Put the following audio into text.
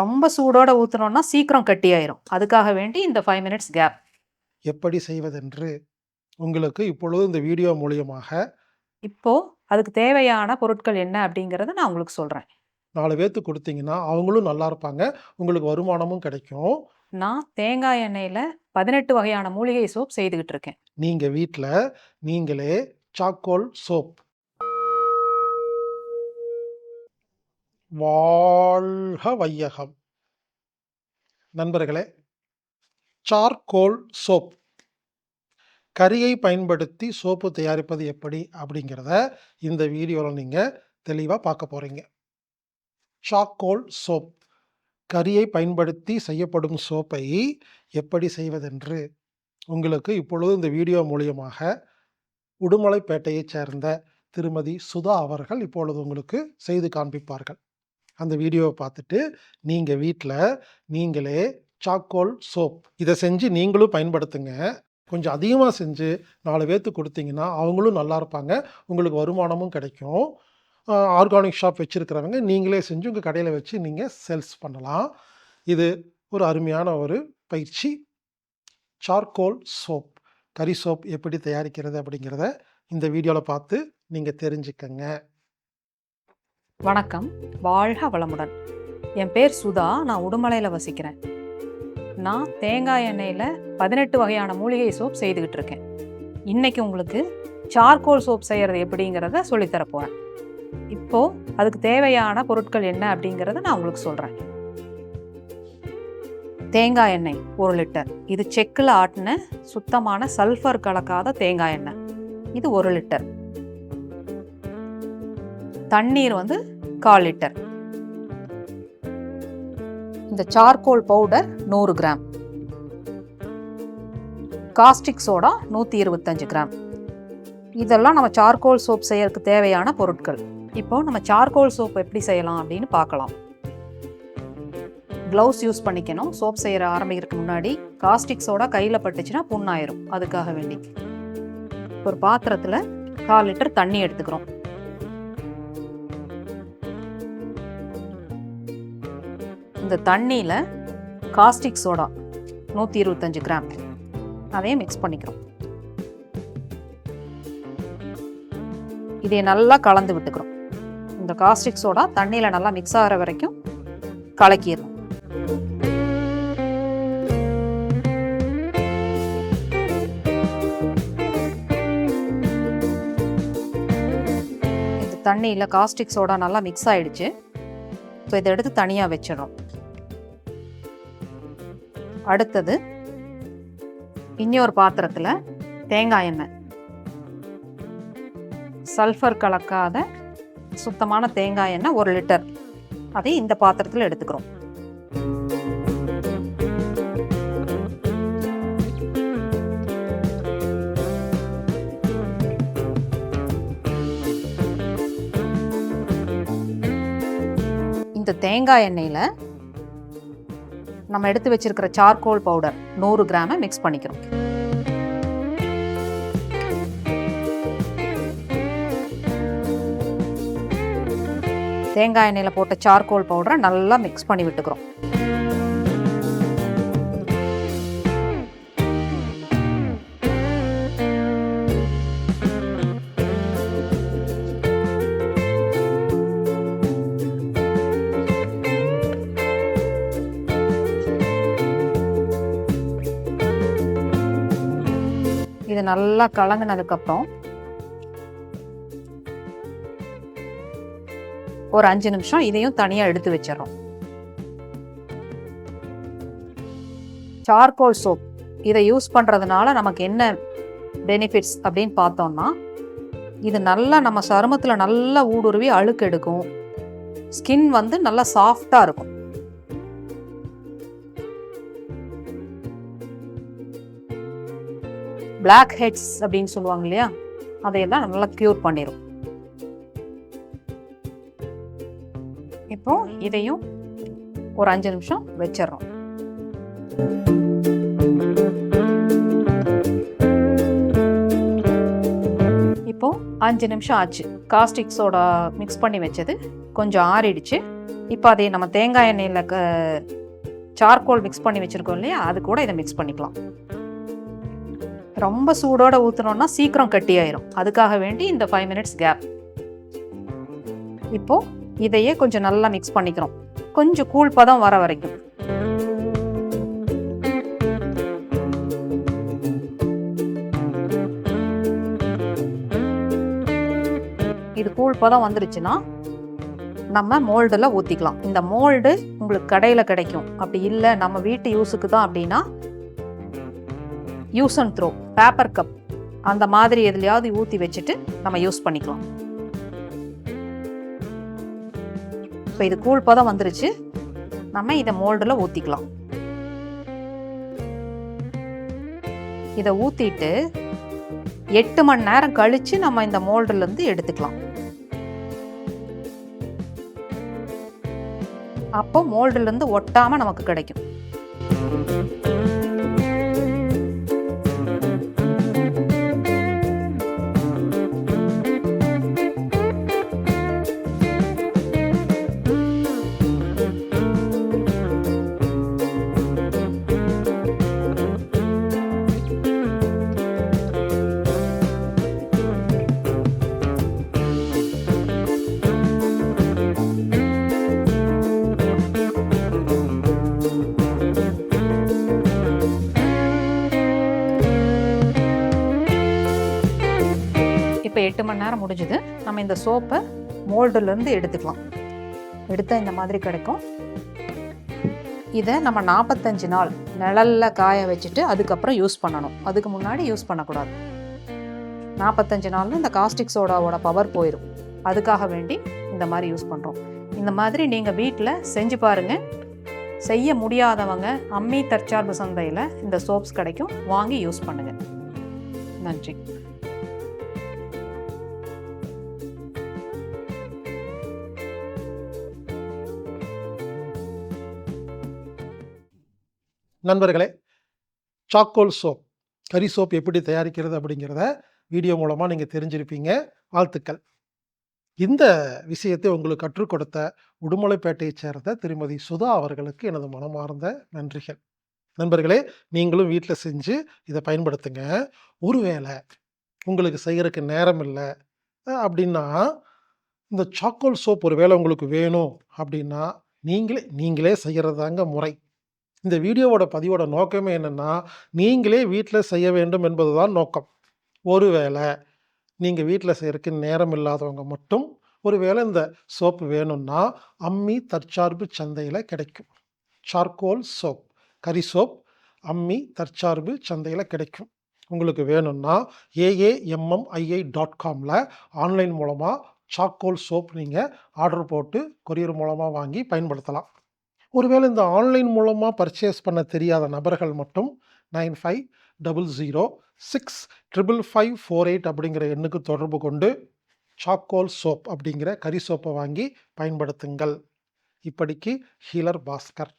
ரொம்ப சூடோட ஊத்துனோம்னா சீக்கிரம் கட்டியாயிரும். அதுக்காக வேண்டி இந்த 5 மினிட்ஸ் கேப். எப்படி செய்வதென்று உங்களுக்கு இப்பொழுது இந்த வீடியோ மூலியமாக இப்போ அதுக்கு தேவையான பொருட்கள் என்ன அப்படிங்கிறத நான் உங்களுக்கு சொல்றேன். 4 பேத்துக்கு குடுத்தீங்கன்னா, அவங்களும் நல்லா இருப்பாங்க. உங்களுக்கு வருமானமும் கிடைக்கும். நான் தேங்காய் எண்ணெயில 18 வகையான மூலிகை சோப் செய்துகிட்டு இருக்கேன். நீங்க வீட்ல நீங்களே சார்கோல் சோப் கொள்க வையகம். நண்பர்களே, சார்கோல் சோப். கரியை பயன்படுத்தி சோப்பு தயாரிப்பது எப்படி அப்படிங்கிறத இந்த வீடியோவில் நீங்கள் தெளிவாக பார்க்க போகிறீங்க சார்கோல் சோப். கரியை பயன்படுத்தி செய்யப்படும் சோப்பை எப்படி செய்வதென்று உங்களுக்கு இப்பொழுது இந்த வீடியோ மூலியமாக உடுமலைப்பேட்டையைச் சேர்ந்த திருமதி சுதா அவர்கள் இப்பொழுது உங்களுக்கு செய்து காண்பிப்பார்கள். அந்த வீடியோவை பார்த்துட்டு நீங்கள் வீட்டில் நீங்களே சாக்கோல் சோப் இதை செஞ்சு நீங்களும் பயன்படுத்துங்க. கொஞ்சம் அதிகமாக செஞ்சு நாலு பேர்த்து கொடுத்தீங்கன்னா அவங்களும் நல்லா இருப்பாங்க. உங்களுக்கு வருமானமும் கிடைக்கும். ஆர்கானிக் ஷாப் வச்சுருக்கிறவங்க நீங்களே செஞ்சு உங்கள் கடையில் வச்சு நீங்கள் சேல்ஸ் பண்ணலாம். இது ஒரு அருமையான ஒரு பயிற்சி. Charcoal soap. கறி சோப் எப்படி தயாரிக்கிறது அப்படிங்கிறத இந்த வீடியோவில் பார்த்து நீங்கள் தெரிஞ்சுக்கங்க. வணக்கம். வாழ்க வளமுடன். என் பேர் சுதா. நான் உடுமலையில் வசிக்கிறேன். நான் தேங்காய் எண்ணெயில் பதினெட்டு வகையான மூலிகை சோப் செய்துக்கிட்டு இருக்கேன். இன்னைக்கு உங்களுக்கு சார்கோல் சோப் செய்கிறது எப்படிங்கிறத சொல்லித் இப்போது அதுக்கு தேவையான பொருட்கள் என்ன அப்படிங்கிறத நான் உங்களுக்கு சொல்கிறேன் தேங்காய் எண்ணெய் ஒரு லிட்டர். இது செக்கில் ஆட்டின சுத்தமான சல்ஃபர் கலக்காத தேங்காய் எண்ணெய். இது ஒரு லிட்டர். தண்ணீர் வந்து 1/4 லிட்டர். இந்த சார்கோல் பவுடர் நூறு கிராம். Caustic soda 125 gram. இதெல்லாம் நம்ம சார்கோல் சோப் செய்யறதுக்கு தேவையான பொருட்கள். இப்போ நம்ம சார்கோல் சோப் எப்படி செய்யலாம் அப்படின்னு பார்க்கலாம். க்ளவுஸ் யூஸ் பண்ணிக்கணும். சோப் செய்கிற ஆரம்பிக்கிறதுக்கு முன்னாடி காஸ்டிக் சோடா கையில் பட்டுச்சுன்னா புண்ணாயிரும். அதுக்காக வேண்டி. ஒரு பாத்திரத்தில் கால் லிட்டர் தண்ணி எடுத்துக்கிறோம். இந்த தண்ணியில் காஸ்டிக் சோடா 125 கிராம். அதையும் மிக்ஸ் பண்ணிக்கிறோம். இதை நல்லா கலந்து விட்டுக்கிறோம். இந்த காஸ்டிக் சோடா தண்ணியில் நல்லா மிக்ஸ் ஆகிற வரைக்கும் கலக்கிடணும். தண்ணியில் காஸ்டிக் சோடா நல்லா மிக்ஸ் ஆகிடுச்சு ஸோ இதை எடுத்து தனியாக வச்சிடணும் அடுத்தது இன்னியோரு பாத்திரத்தில் தேங்காய் எண்ணெய். சல்ஃபர் கலக்காத சுத்தமான தேங்காய் எண்ணெய் ஒரு லிட்டர். அதை இந்த பாத்திரத்தில் எடுத்துக்கிறோம். இந்த தேங்காய் எண்ணெயில் நம்ம எடுத்து வச்சிருக்கிற சார்கோல் பவுடர் நூறு கிராமை மிக்ஸ் பண்ணிக்கிறோம். தேங்காய் எண்ணெயில் போட்ட சார்கோல் பவுடரை நல்லா மிக்ஸ் பண்ணி விட்டுக்கிறோம். இது நல்லா கலங்கினதுக்கப்புறம் ஒரு அஞ்சு நிமிஷம் இதையும் தனியாக எடுத்து வச்சிடறோம். சார்கோல் சோப் இதை யூஸ் பண்ணுறதுனால நமக்கு என்ன பெனிஃபிட்ஸ் அப்படின்னு பார்த்தோம்னா இது நல்லா நம்ம சருமத்தில் நல்லா ஊடுருவி அழுக்கு எடுக்கும். ஸ்கின் வந்து நல்லா சாஃப்டாக இருக்கும். பிளாக் ஹெட்ஸ் அப்படின்னு சொல்லுவாங்க இல்லையா? அதையெல்லாம் நல்லா க்யூர் பண்ணிடும். இப்போ இதையும் ஒரு அஞ்சு நிமிஷம் வச்சிடறோம். இப்போ அஞ்சு நிமிஷம் ஆச்சு. காஸ்டிக் சோடா மிக்ஸ் பண்ணி வச்சது கொஞ்சம் ஆறிடுச்சு. இப்போ அதை நம்ம தேங்காய் எண்ணெயில் க சார்கோல் மிக்ஸ் பண்ணி வச்சுருக்கோம் இல்லையா? அது கூட இதை மிக்ஸ் பண்ணிக்கலாம். ரொம்ப சூடோட ஊற்றினோன்னா சீக்கிரம் கட்டியாயிரும். அதுக்காக வேண்டி இந்த ஃபைவ் மினிட்ஸ் கேப் இப்போ இதையே கொஞ்சம் நல்லா மிக்ஸ் பண்ணிக்கிறோம். கொஞ்சம் கூழ் பதம் வர வரைக்கும். இது கூழ் பதம் வந்துருச்சுன்னா நம்ம மோல்டில் ஊற்றிக்கலாம் இந்த மோல்டு உங்களுக்கு கடையில் கிடைக்கும். அப்படி இல்லை நம்ம வீட்டு யூஸுக்கு தான் அப்படின்னா use and throw paper cup அந்த மாதிரி எதுலையாவது ஊற்றி வச்சுட்டு நம்ம யூஸ் பண்ணிக்கலாம். இப்போ இது கூழ் பதம் வந்துருச்சு. நம்ம இதை மோல்டில் ஊற்றிக்கலாம் இதை ஊற்றிட்டு எட்டு மணி நேரம் கழித்து நம்ம இந்த மோல்டுலேருந்து எடுத்துக்கலாம். அப்போ மோல்டுலேருந்து ஒட்டாமல் நமக்கு கிடைக்கும். நேரம் முடிஞ்சது. நம்ம இந்த சோப்பை மோல்டுலேருந்து எடுத்துக்கலாம். எடுத்தால் இந்த மாதிரி கிடைக்கும். இதை நம்ம நாற்பத்தஞ்சு நாள் நிழலில் காய வச்சுட்டு அதுக்கப்புறம் யூஸ் பண்ணணும். அதுக்கு முன்னாடி யூஸ் பண்ணக்கூடாது. நாற்பத்தஞ்சு நாளில் இந்த காஸ்டிக் சோடாவோட பவர் போயிடும் அதுக்காக வேண்டி இந்த மாதிரி யூஸ் பண்ணுறோம் இந்த மாதிரி நீங்கள் வீட்டில் செஞ்சு பாருங்கள் செய்ய முடியாதவங்க அம்மி தற்சார்பு சந்தையில் இந்த சோப்ஸ் கிடைக்கும். வாங்கி யூஸ் பண்ணுங்கள் நன்றி. நண்பர்களே சாக்கோல் சோப் கறி சோப் எப்படி தயாரிக்கிறது அப்படிங்கிறத வீடியோ மூலமாக நீங்கள் தெரிஞ்சிருப்பீங்க. வாழ்த்துக்கள். இந்த விஷயத்தை உங்களுக்கு கற்றுக் கொடுத்த உடுமலைப்பேட்டையைச் சேர்ந்த திருமதி சுதா அவர்களுக்கு எனது மனமார்ந்த நன்றிகள். நண்பர்களே நீங்களும் வீட்டில் செஞ்சு இதை பயன்படுத்துங்க. ஒருவேளை உங்களுக்கு செய்கிறதுக்கு நேரம் இல்லை அப்படின்னா இந்த சாக்கோல் சோப் ஒரு வேளை உங்களுக்கு வேணும் அப்படின்னா நீங்களே நீங்களே செய்கிறது தாங்க முறை. இந்த வீடியோவோட பதிவோட நோக்கமே என்னென்னா நீங்களே வீட்டில் செய்ய வேண்டும் என்பது தான் நோக்கம். ஒருவேளை நீங்கள் வீட்டில் செய்கிறதுக்கு நேரம் இல்லாதவங்க மட்டும் ஒருவேளை இந்த சோப்பு வேணும்னா அம்மி தற்சார்பு சந்தையில் கிடைக்கும். சார்கோல் சோப் கறி சோப் அம்மி தற்சார்பு சந்தையில் கிடைக்கும். உங்களுக்கு வேணும்னா ஏஏஎம்எம்ஐஐ டாட் காமில் ஆன்லைன் மூலமாக சாக்கோல் சோப் நீங்கள் ஆர்டர் போட்டு கொரியர் மூலமாக வாங்கி பயன்படுத்தலாம். ஒருவேளை இந்த ஆன்லைன் மூலமாக பர்ச்சேஸ் பண்ண தெரியாத நபர்கள் மட்டும் nine five double zero six triple five four eight அப்படிங்கிற எண்ணுக்கு தொடர்பு கொண்டு சாக்கோல் சோப் அப்படிங்கிற கறி சோப்பை வாங்கி பயன்படுத்துங்கள். இப்படிக்கு ஹீலர் பாஸ்கர்.